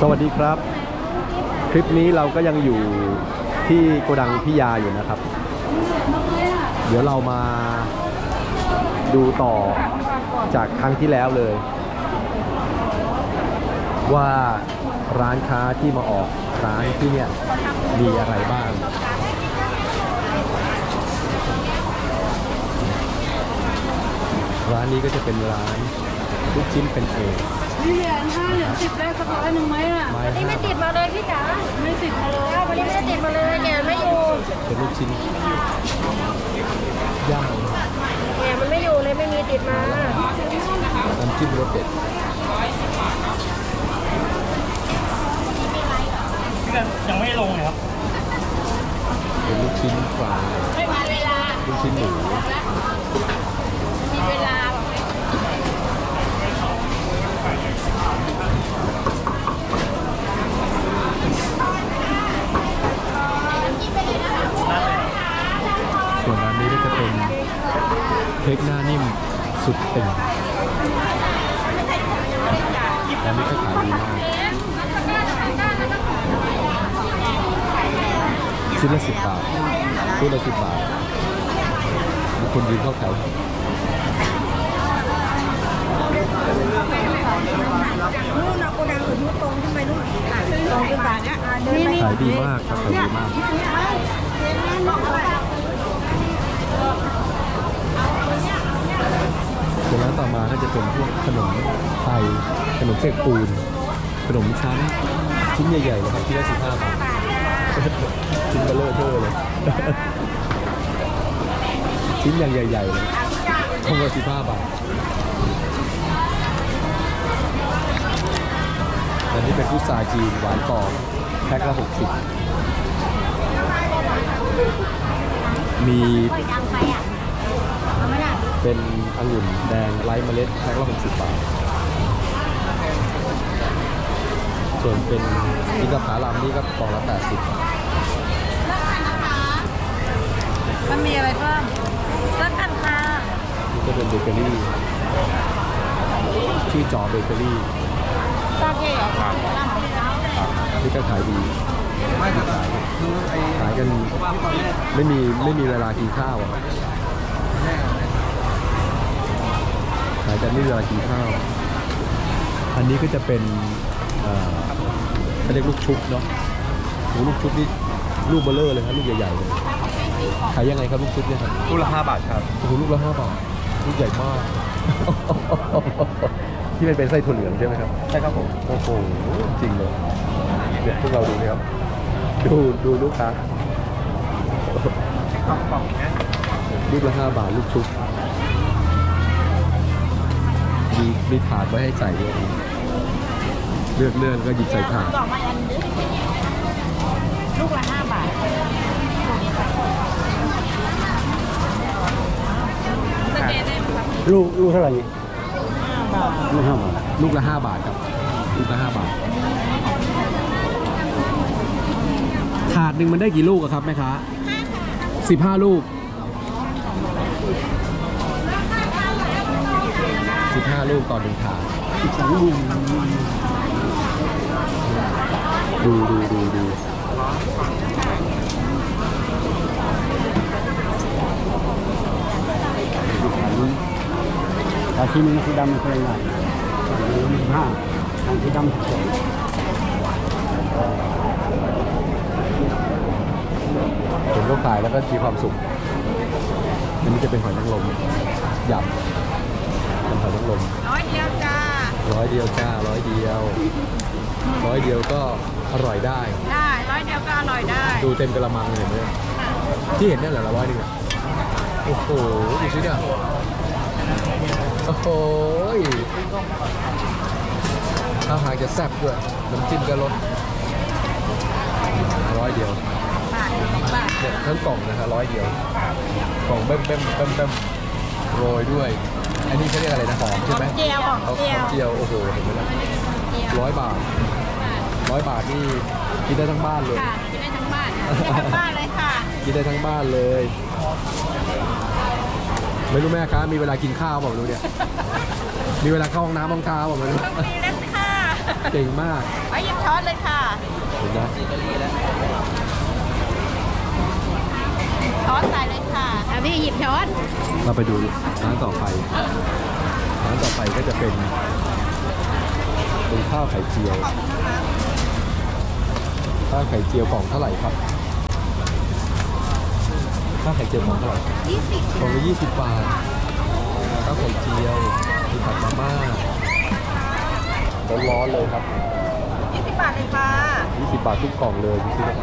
สวัสดีครับ คลิปนี้เราก็ยังอยู่ที่โกดังพิยาอยู่นะครับ เดี๋ยวเรามาดูต่อจากครั้งที่แล้วเลย ว่าร้านค้าที่มาออกร้านที่เนี่ยมีอะไรบ้างร้านนี้ก็จะเป็นร้านลูกชิ้นเป็นเอก นี่เหรียญห้าเหรียญสิบได้สักร้อยหนึ่งไหมอะไม้วันนี้ห้าไม่ติดมาเลยพี่จ๋าไม่ติดมาเลย วันนี้ไม่ได้ติดมาเลยแกไม่อยู่เป็นลูกชิ้นย่างแกมันไม่อยู่เลยไม่มีติดมาน้ำจิ้มรสเด็ดยังไม่ลงเลยครับ เป็นลูกชิ้นปลาไม่มีเวลาลูกชิ้นหมูมีเวลาบอกเลย ส่วนร้านนี้ก็จะเป็นเค้กหน้านิ่มสุดติ่งร้านนี้ก็ขายดีมากชิ้นละสิบบาทชิ้นละสิบบาทมีคนยืนเข้าแถวนู่นนะโกดังอื่นนู่นตรงขึ้นไปนู่นตรงขึ้นไปเนี่ยนี่นี่ขายดีมากครับขายดีมาก ส่วนร้านต่อมาก็จะเป็นพวกขนมไทยขนมเค้กปูน ขนมชั้น ชิ้นใหญ่ๆเลยครับที่ละสิบห้าบาทชิ้นเบลเลอร์เทอร์เลย ชิ้นอย่างใหญ่ๆเลยทงละสิบห้าบาทอันนี้เป็นพุทราจีนหวานกรอบแพ็คละหกสิบมี เป็นองุ่นแดงไร้เมล็ดแพ็คละ60บาท ส่วนเป็นอินทผลัมนี่ก็กล่องละ80มันมีอะไรเพิ่มแล้วกันค่ะนี่ก็เป็นเบเกอรี่ชื่อจอเบเกอรี่ตาเก๋เหรอครับนี่ก็ขายดีไม่ขายขายกันไม่มีไม่มีเวลากินข้าวอะ ครับขายกันไม่มีเวลากินข้าว อันนี้ก็จะเป็นเอ่อเขาเรียกลูกชุบเนาะโหลูกชุบนี่ลูกเบลเลอร์เลยครับลูกใหญ่ๆเลยขายยังไงครับลูกชุบเนี่ยครับลูกละห้าบาทครับโอ้โหลูกละห้าบาทลูกใหญ่มาก ที่มันเป็นไส้ถั่วเหลืองใช่ไหมครับใช่ครับผมโอ้โหจริงเลยเดี๋ยวพวกเราดูนะครับดูดูลูกค้ากล่องกล่องเนี้ยลูกละห้าบาทลูกชุบ มีมีถาดไว้ให้ใส่ด้วยเลือกเลือกก็หยิบใส่ถาดกล่องมาอันนึงลูกละห้าบาทลูกลูกเท่าไหร่ลูกห้าบาทลูกละห้าบาทครับ ลูกละห้าบาท ถาดหนึ่งมันได้กี่ลูกอะครับแม่ค้าสิบห้าลูก สิบห้าลูกต่อหนึ่งถาดสิบสองลูกดูดูดูดูถ้าชิ้นนึงสีดำมันเป็นไงมีห้าอันสีดำสิบสองเห็นเขาขายแล้วก็มีความสุขอันนี้จะเป็นหอยนางรมหยำเป็นห อยนางรมร้อยเดียวจ้า ร้อยเดียวจ้าร้อยเดียว ร้อยเดียวก็อร่อยได้ ได้ร้อยเดียวก็อร่อยได้ดูเต็มกระมังเลยเห็นไหมที่เห็นเนี่ยแหละละร้อยหนึ่งอะโอ้โหดูสิเนี่ยโอ้โหอาหารจะแซ่บด้วยน้ำจิ้มก็รสร้อยเดียวเนี่ยทั้งกล่องนะฮะร้อยเดียว กล่องเบ้มเบ้มเบ้มเบ้มโรยด้วย อันนี้เขาเรียกอะไรนะหอมใช่ไหมเจียวของเอาหเจีอยวมเจียวโอ้โหเห็นไหมล่ะร้อยบาทร้อยบาทนี่กินได้ทั้งบ้านเลย ค่ะกินได้ทั้งบ้านกินได้ทั้งบ้านเลยค่ะ กินได้ทั้งบ้านเลย ไม่รู้แม่ค้ามีเวลากินข้าวเปล่าไม่รู้เนี่ย มีเวลาเข้าห้องน้ำห้องเท้าเปล่าไม่รู้มีแล้วค่ะเก่งมากไปหยิบช้อนเลยค่ะเห็นไหมช้อนใส่เลย ค่ะอะพี่หยิบช้อน เราไปดูร้านต่อไป ร้านต่อไปก็จะเป็นเป็นข้าวไข่เจียว ข้าวไข่เจียวกล่องเท่าไหร่ครับ ข้าวไข่เจียวกล่องเท่าไหร่กล่องละยี่สิบบาท ข้าวไข่เจียว มีผัดมาม่า ร้อนๆเลยครับ 20 บาทเลยค่ะ 20 บาททุกกล่องเลยดูสิครับ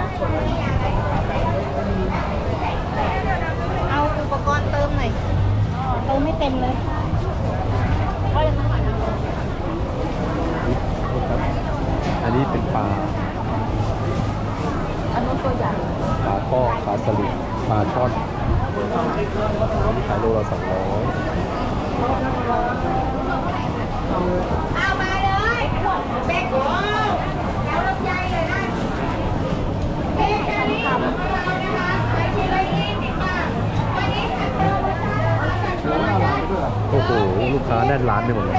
เอาอุปกรณ์เติมห น่อยเติมไม่เต็มเลยอันนี้เป็นปลาอันนู้นตัวใหญ่ปลาข้อปลาสลิดปลาช่อนขายโลละสองร้อยเอามาเลยเบ๊กโอ้แล้วลำไยเลยนะเบ๊กแค่นี้ของเรา โอ้โหลูกค้าแน่นร้านไปหมดเลย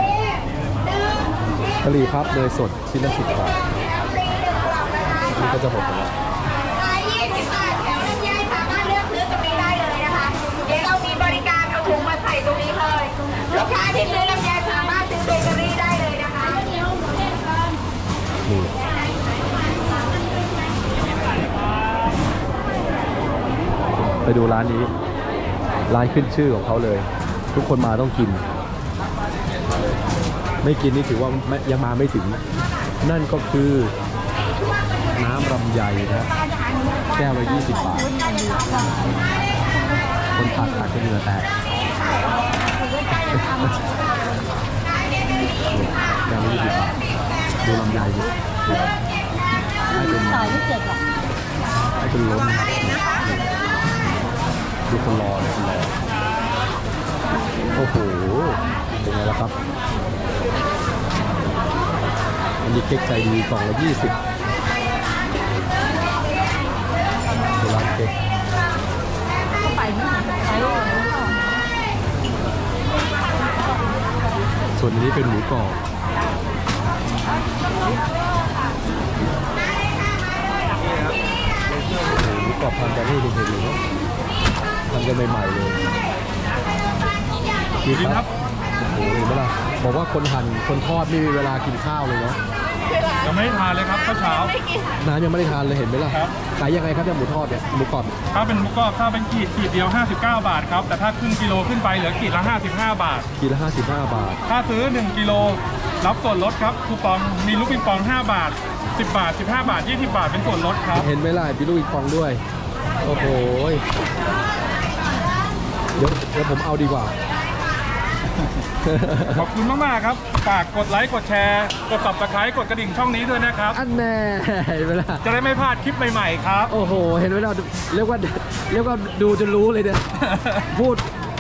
กะหรี่พับเนยสดชิ้นละสิบบาทนี่ก็จะหมดไปแล้วราย20บาทแถวลำไยสามารถเลือกซื้อตรงนี้ได้เลยนะคะ เดี๋ยวเรามีบริการเอาถุงมาใส่ตรงนี้เลย ลูกค้าที่ซื้อลำไยสามารถซื้อเบเกอรี่ได้เลยนะคะนี่ไปดูร้านนี้ ร้านขึ้นชื่อของเขาเลย ทุกคนมาต้องกิน ไม่กินนี่ถือว่ายังมาไม่ถึง นั่นก็คือน้ำลำไยนะแก้วละ20 บาท คนผัดตักก็เหงื่อแตกแก้วละ20 บาท ดูลำไยดิให้เป็นใส่ไม่เจ็บหรอให้เป็นล้นครับดูคนรอเลยคนรอโอ้โห เป็นไงล่ะครับ อันนี้เค้กใจดีกล่องละยี่สิบเป็นร้านเค้กไปไม่ถึงไปหรอกส่วนอันนี้เป็นหมูกรอบหมูกรอบทำกันให้เด็กๆเลยเนาะทำกันใหม่ๆเลยดีครับ โอ้โหเห็นไหมล่ะบอกว่าคนหั่นคนทอดไม่มีเวลากินข้าวเลยเนาะยังไม่ได้ทานเลยครับข้าวเช้า น้ำยังไม่ได้ทานเลยเห็นไหมล่ะครับ ขายยังไงครับเนี่ยหมูทอดเนี่ยหมูกรอบถ้าเป็นหมุกกรอบถ้าเป็นขีดขีดเดียว 59 บาทครับ แต่ถ้าครึ่งกิโลขึ้นไปเหลือขีดละ 55 บาท กิโลละ55 บาท ถ้าซื้อ 1 กิโล รับส่วนลดครับคูปองมีลูกปิงปอง 5 บาท 10 บาท 15 บาท 20 บาทเป็นส่วนลดครับ เห็นไหมล่ะมีลูกอีกฟองด้วย โอ้โหเดี๋ยวเดี๋ยวผมเอาดีกว่า ขอบคุณมากๆครับฝากกดไลค์กดแชร์กด subscribe กดกระดิ่งช่องนี้ด้วยนะครับ อันแน่เห็นไหมล่ะจะได้ไม่พลาดคลิปใหม่ๆครับ โอ้โห เห็นไหมล่ะเรียกว่าเรียกว่าดูจนรู้เลยเนี่ยพูด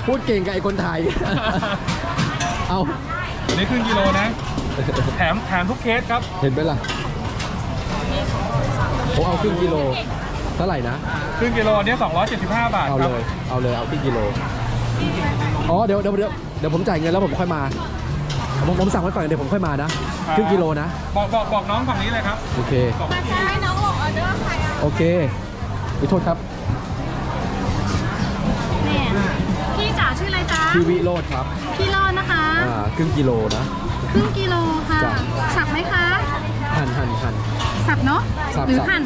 พูดเก่งกับไอ้คนไทย เอาอันนี้ครึ่งกิโลนะ แถมแถมทุกเคสครับ เห็นไหมล่ะผมเอาครึ่งกิโลเท่าไหร่นะครึ่งกิโลอันนี้275 บาทเอาครัเลบยเอาเลยเอาครึ่งกิโล อ๋อเดี๋ยวเดี๋ยวเดี๋ยวเดี๋ยวผมจ่ายเงินแล้วผมค่อยมา ผมผมสั่งไว้ก่อนเดี๋ยวผมค่อยมานะครึ่งกิโลนะ บอกบอกบอกน้องฝั่งนี้เลยครับโอเค บอกให้น้องออกออเดอร์ใครอะโอเคขอโทษครับเนี่ยพี่จ๋าชื่ออะไรจ๊ะพี่วิโรธครับพี่รอดนะคะอ่าครึ่งกิโลนะ ครึ่งกิโลค่ะ จ้ะ สับไหมคะ หั่นหั่นหั่น สับเนาะสับหรือสับ หั่น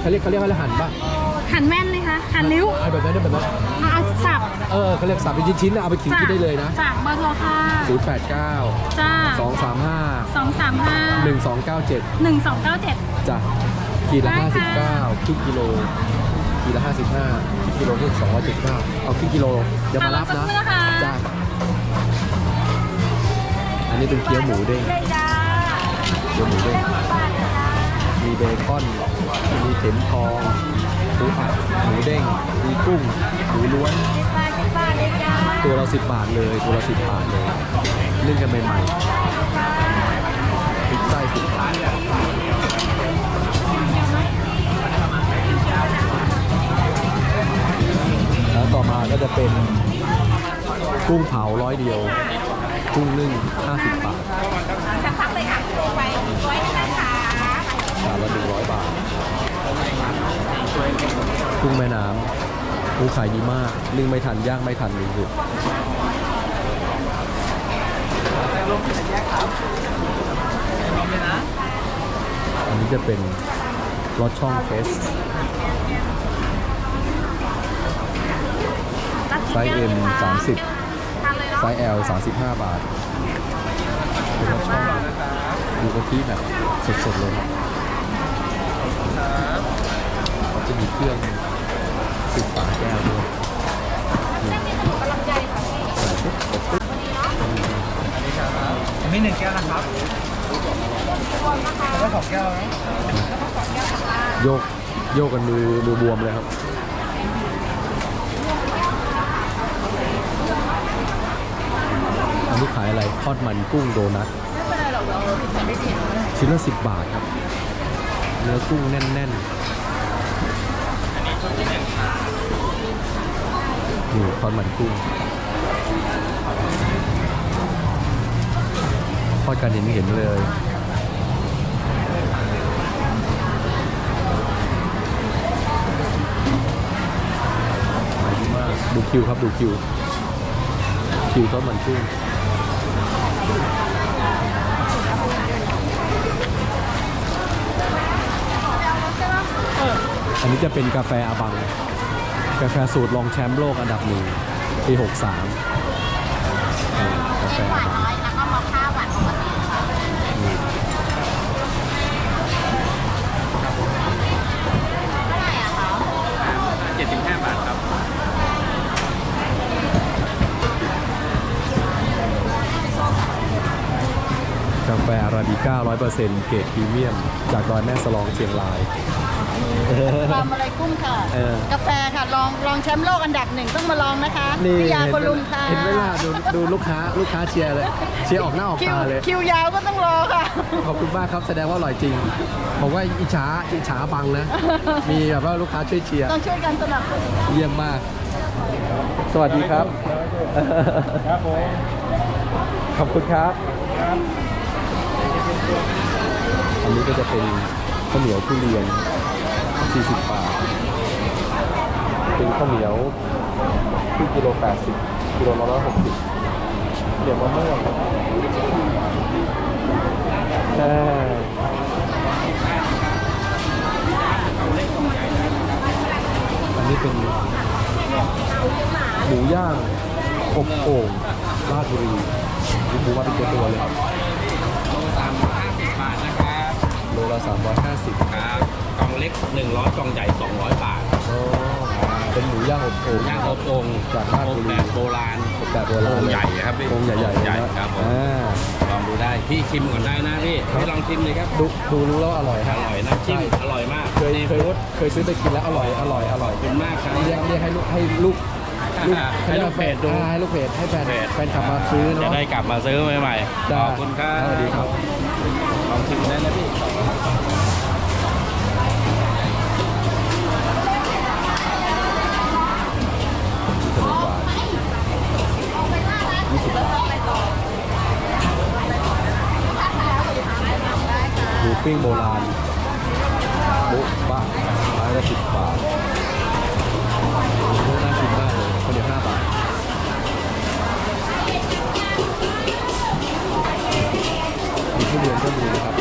เขาเรียกเขาเรียกว่าอะไรหั่นป่ะหั่นแว่นไหมคะหั่นนิ้วไอ้แบบนั้นแบบนั้นเอา เอาสับเออเขาเรียกสับเป็นชิ้นๆนะเอาไปกินกินได้เลยนะจากเบอร์โทรค่ะ0 8 9 จ้า2 3 5 สองสามห้า1 2 9 7หนึ่งสองเก้าเจ็ด จ้ะขีดละได้ค่ะ 59ครึ่งกิโลขีดละ55กิโลที่275เอาครึ่งกิโลเดี๋ยวมารับนะจ้ะอันนี้เป็นเกี๊ยวหมูเด้งเลยจ้าเกี๊ยวหมูเด้งมีเบคอนมีเข็มทองหมูผัดหมูเด้งมีกุ้งหมูล้วนบา ตัวเราสิบบาทเลยตัวเราสิบบาทเลยเล่นกันใหม่ๆติดไส้สิบบาทแล้วต่อมาก็จะเป็นกุ้งเผาร้อยเดียว กุ้งนึ่งห้าสิบบาทจะพักเลยค่ะไปร้อยนะคะจานละหนึ่งร้อยบาท กุ้งแม่น้ำ กุ้ขายดีมากนึ่งไม่ทันยางไม่ทันเลยสุดอันนี้จะเป็นรสช่องเฟสไซส์ M 30ไซส์ L 35บาทเป็นรสช่องดูกะทิแบบสดๆเลยจะมีเครื่อง สิบฝาแก้วด้วยนี่ใส่ปุ๊บกดปุ๊บมีหนึ่งแก้วนะครับแล้วสองแก้วนะโยกโยกกันมือมือบวมเลยครับอันนี้ขายอะไรทอดมันกุ้งโดนัทชิ้นละสิบบาทครับ เนื้อกุ้งแน่น ๆ อดมันกุ้งทอดกันเห็นเห็นเลยขายดีมากดูคิวครับดูคิว คิวทอดมันกุ้งอันนี้จะเป็นกาแฟอาบัง กาแฟสูตรรองแชมป์โลกอันดับหนึ่งปี 63กาแฟอาบังน้อยแล้วก็มอคค่าหวานปกติค่ะนี่เท่าไหร่อะคะ75 บาทครับ กาแฟอาราบิก้า 100%เกรดพรีเมียม จากดอยแม่สลองเชียงราย ทำอะไรกุ้งค่ะ เออ กาแฟค่ะลองลองแชมป์โลกอันดับหนึ่งต้องมาลองนะคะนี่พิยาเห็นคนลุมค่ะเห็นไหมล่ะดูดูลูกค้าลูกค้าเชียร์เลย เชียร์ออกหน้าออกคิวตาเลย คิวยาวก็ต้องรอค่ะ ขอบคุณมากครับแสดงว่าอร่อยจริงบอกว่าอิจฉาอิจฉาบังนะ มีแบบว่าลูกค้าช่วยเชียร์ต้องช่วยกันสนับสนุนเยี่ยมมาก สวัสดีครับ ครับผม ขอบคุณครับ อันนี้ก็จะเป็นข้าวเหนียวทุเรียน 40 บาท เป็นข้าวเหนียวที่กิโล 80 กิโลละ160เหนียวมะม่วงใช่อันนี้เป็นหมูย่างอบโอ่งราชบุรีมีหมูมาเป็นตัวตัวเลยบาทนะครับโลละ350ครับกล่องเล็ก 100กล่องใหญ่ 200 บาทอ๋อเป็นหมูย่างอบโอ่ง ย่างอบโอ่งจากราชบุรี แบบโบราณ อบแบบโบราณโอ่งเลยใหญ่ครับพี่โอ่งใหญ่ๆใหญ่เลยนะครับผม อ่า ลองดูได้ พี่ชิมก่อนได้นะพี่ครับ พี่ลองชิมเลยครับ ดูดูรู้แล้วว่าอร่อยอครับร่อยน้ำจิ้มใช่ อร่อยมากเคยซีเคยฟู้ดเคยซื้อไปกินแล้วอร่อยอร่อยอร่อยขอบคุณมากครับ เรียกเรียกให้ลูกให้ลูกลูกให้ลูกเพจดู อ่าให้ลูกเพจให้แฟนเพจ แฟนขับมาซื้อจะเนาะ ได้กลับมาซื้อใหม่ๆ จ้าขอบคุณครับ สวัสดีครับ ลองชิมได้นะพี่ ปิ้งโบราณบุบ้าไม้ละสิบบาทน่ากินมากเลยข้าเหนียวห้าบาทมีทุเรียนก็มีนะครับ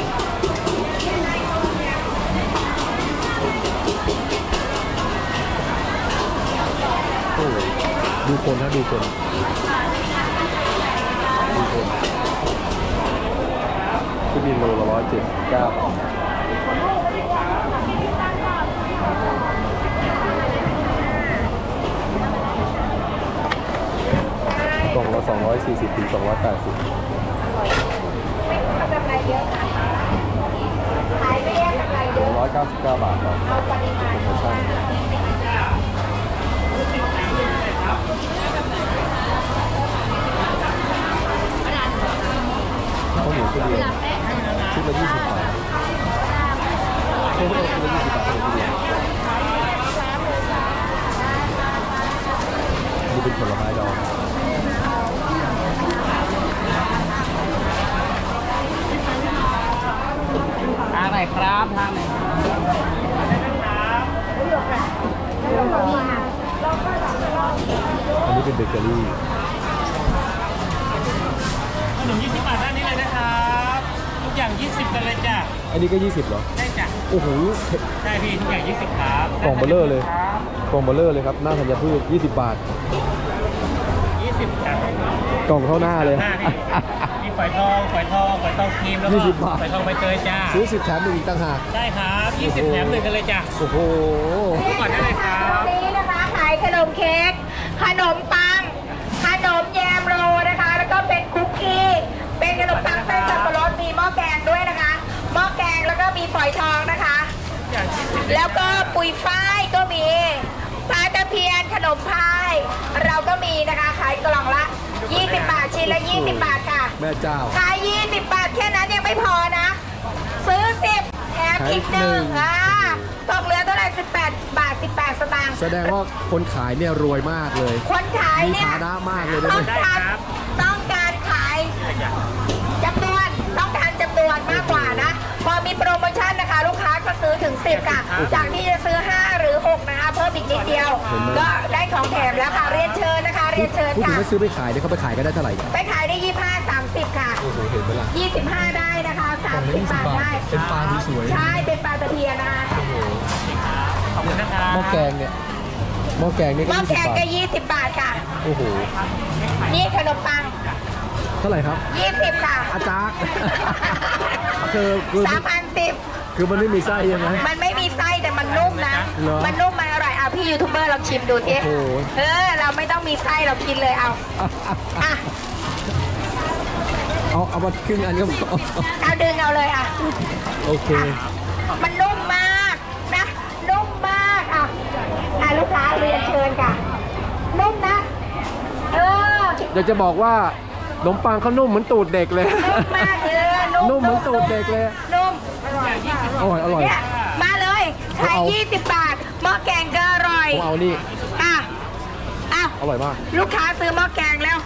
โอ้ยดูคนนะดูคนดูคนทุเรียนโลละร้อยเจ็ด เก้ากล่องละ240ถึง280กำไรเยอะนะขายไม่แยกกำไรเยอะ199 บาทครับเอาปริมาณโปรโมชั่นข้าวเหนียวทุเรียน ชุดละ20บบาทชุดละชุดละ20บาทข้าวเหนียทุเรียนนี่เป็นผลไม้ดองทางไหนครับทางไหนอันนี้เป็นเบเกอรี่ขนม20บบาทด้านนี้เลยนะครับ อย่าง 20 กันเลยจ้ะอันนี้ก็ 20เหรอ ได้จ้ะโอ้โหได้พี่ทุกอย่าง 20ครับกล่องเบลเลอร์เลยกล่องเบลเลอร์เลยครับ หน้าธัญพืช20 บาท 20จ้ะกล่องเท่าหน้าเลยหน้าพี่มีฝอยทองฝอยทองฝอยทองครีมแล้วก็20บาท ฝอยทองใบเตยจ้าซื้อ10แถมหนึ่งอีกต่างหาก ได้ครับ20แถมหนึ่งกันเลยจ้ะโอ้โหทุกก่อนได้เลยครับนี้นะคะขายขนมเค้กขนมปัง มีฝอยทองนะคะ แล้วก็ปุยฝ้ายก็มีปลาตะเพียนขนมพาย เราก็มีนะคะขายกล่องละ 20 บาทชิ้นละ 20 บาทค่ะแม่เจ้า ขาย 20 บาทแค่นั้นยังไม่พอนะ ซื้อ 10 แถมอีกหนึ่งแถมอีกหนึ่ง อ่าตกเหลือเท่าไหร่18 บาท 18 สตางค์แสดงว่าคนขายเนี่ยรวยมากเลย คนขายมีเนี่ย ฐานะมากเลยนะต้องเนี่ยการต้องการขายจำนวนต้องการจำนวนมากกว่านะ พอมีโปรโมชั่นนะคะ ลูกค้าก็ซื้อถึง 10 ค่ะ จากที่จะซื้อ 5 หรือ 6 นะคะ เพิ่มอีกนิดเดียว ก็ได้ของแถมแล้วค่ะ เรียนเชิญนะคะ เรียนเชิญพูดถึงค่ะ ว่าซื้อไปขายเนี่ยเขาไปขายกันได้เท่าไหร่ ไปขายได้ 25 30 ค่ะ โอ้โหเห็นไหมล่ะ25 ได้นะคะกล่องละ30บาท20บาทได้ เป็นปลาที่สวยใช่ เป็นปลาตะเพียนนะคะ ขอบคุณนะครับหม้อแกงเนี่ยหม้อแกงนี่หก็ม้อ20แกงบาทก็ 20 บาทค่ะ โอ้โห นี่ขนมปังเท่าไหร่ครับ20ค่ะอาจารย์ คือคือสามพันสิบคือมันไม่มีไส้ใช่ไหม มันไม่มีไส้แต่มันนุ่มนะ เหรอมันนุ่มมันอร่อยอะพี่ยูทูบเบอร์ลองชิมดูสิโอ้โห เออเราไม่ต้องมีไส้เรากินเลยเอาอะเอาเอามาครึ่งอันก็พอเอาดึงเอาเลยอะ โอเค มันนุ่มมากนะนุ่มมากอะอะลูกค้าเรียนเชิญค่ะนุ่มนะ เอออยากจะบอกว่าข นมปังเขานุ่มเหมือนตูดเด็กเลยนุ่มมากเลยนุ่มนุ่มเหมือนตูดเด็กเลย นุ่มอร่อยอร่อย เนี่ยมาเลยขายเอา 20 บาทหม้อแกงก็อร่อยผมเอานี่ อะอะอร่อยมากลูกค้าซื้อหม้อแกงแล้ว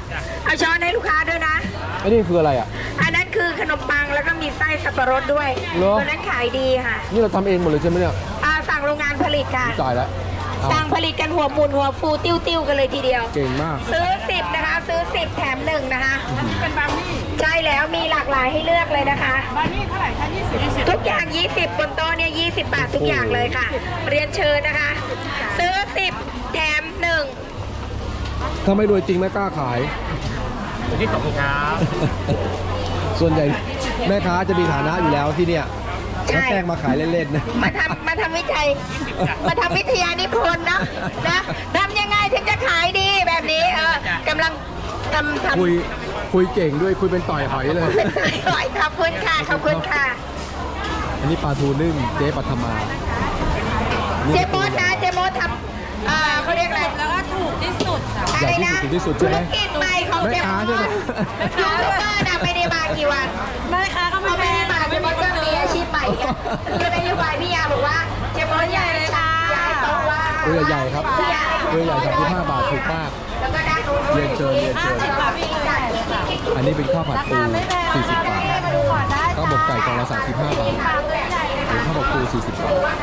เอาช้อนให้ลูกค้าด้วยนะอันนี้คืออะไรอะ อันนั้นคือขนมปังแล้วก็มีไส้สับปะรดด้วยเหรอ ตัวนั้นขายดีค่ะ นี่เราทำเองหมดเลยใช่ไหมเนี่ยอ่าสั่งโรงงานผลิตค่ะ จ่ายแล้วเอา สั่งผลิตกันหัวหมุนหัวฟูติ้วติ้วๆกันเลยทีเดียว เก่งมาก ซื้อ 10 นะคะ ซื้อ 10 แถมหนึ่งนะคะเป็นบาร์นี่ใช่แล้วมีหลากหลายให้เลือกเลยนะคะ บาร์นี่เท่าไหร่คะ20 ทุกอย่าง 20 บนโต๊ะเนี่ย20 บาททุกอย่างเลยค่ะ เรียนเชิญนะคะ ซื้อ 10 แถมหนึ่งถ้าไม่รวยจริงไม่กล้าขายวันนี้ขอบคุณครับ ส่วนใหญ่แม่ค้าจะมีฐานะอยู่แล้วที่เนี่ยใช่ แล้วแกล้งมาขายเล่นๆนะ มาทำมาทำวิจัย มาทำวิทยานิพนธ์นะนะทำยังไงถึงจะขายดีแบบนี้เออกำลังทำทำคุยคุยเก่งด้วยคุยเป็นต่อยหอยเลยเป็นสายหอยขอบคุณค่ะขอบคุณค่ะ อันนี้ปลาทูนึ่งเจ๊ปัทมาเจมดนะเจมดทำเอ่อเขาเรียกอะไรแล้วก็ถูกที่สุดค่ะอะไรนะใหญ่ที่สุดที่สุดใช่ไหมธุรกิจใหม่ของแม่เจมค้าดใช่ไหม ยูทูบเบอร์นะไม่ได้มากี่วัน แม่ค้าก็พอไม่ไม่ได้ได้มาเจมดก็มีอาชีพใหม่ไง คือนโยบายพี่ยาบอกว่าเจมดใหญ่เลยค่ะย้ายโต๊ะว่างตัวใหญ่ๆครับพี่ยาตัวใหญ่สามสิบห้าบาทถูกมาก แล้วก็ด้านนู้นเรียนเชิญเรียนเชิญ 50บาทพี่ไก่อันนี้เป็นข้าวผัดปู40บาทมาดูก่อนได้ข้าวหมกไก่กล่องละ35บาทหรือข้าวหมกปู40บาทว่า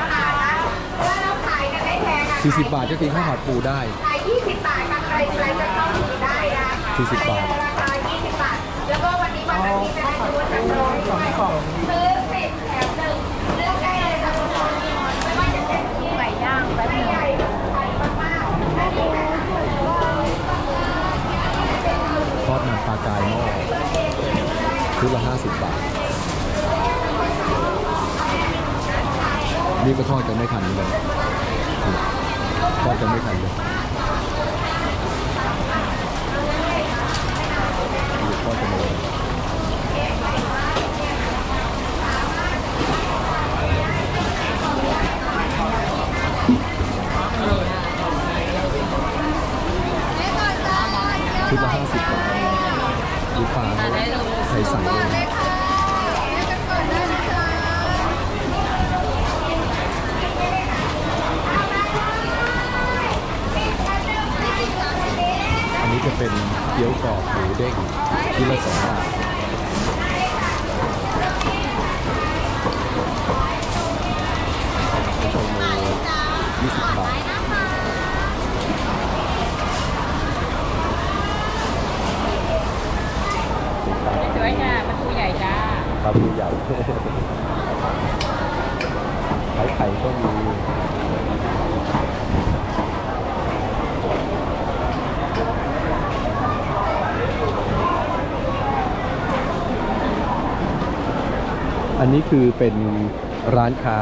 เราขายกันได้แพงอะ40 บาทก็กินข้าวผัดปูได้ ขาย20บาทค่ะใครใครจะเข้าถึงได้นะ40บาท ราคา20บาท แล้วก็วันนี้วันอาทิตย์จะได้ดูว่าจะโปรด้วยซื้อ10แถมหนึ่งเลือกได้เลยค่ะทุกคนไม่ว่าจะเป็นที่ไก่ย่างแบบใหญ่ไข่มากๆอันนี้นะ ทอดมันปลา กายหม้อชุดละ 50 บาทนี่ก็ทอดจะไม่ทันเลยทอดจะไม่ทันเลยทอดจะไม่ทันชุดละ 50 บาทดูปลาเขาใส่ใส่เลย อันนี้จะเป็นเกี๊ยวกรอบหมูเด้งที่ละสองบาทเป็นโชว์โมยี่สิบบาท ร้อยจ้าประตูใหญ่จ้าปลาทูใหญ่ ไข่ไข่ก็มีอันนี้คือเป็นร้านค้า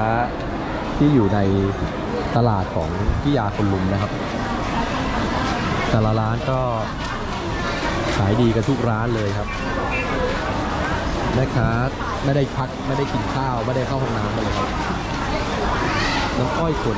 ที่อยู่ในตลาดของพิยาคนลุมนะครับ แต่ละร้านก็ขายดีกันทุกร้านเลยครับ นะครับ ไม่ได้พัก ไม่ได้กินข้าว ไม่ได้เข้าห้องน้ำเลยครับ น้ำอ้อยขวด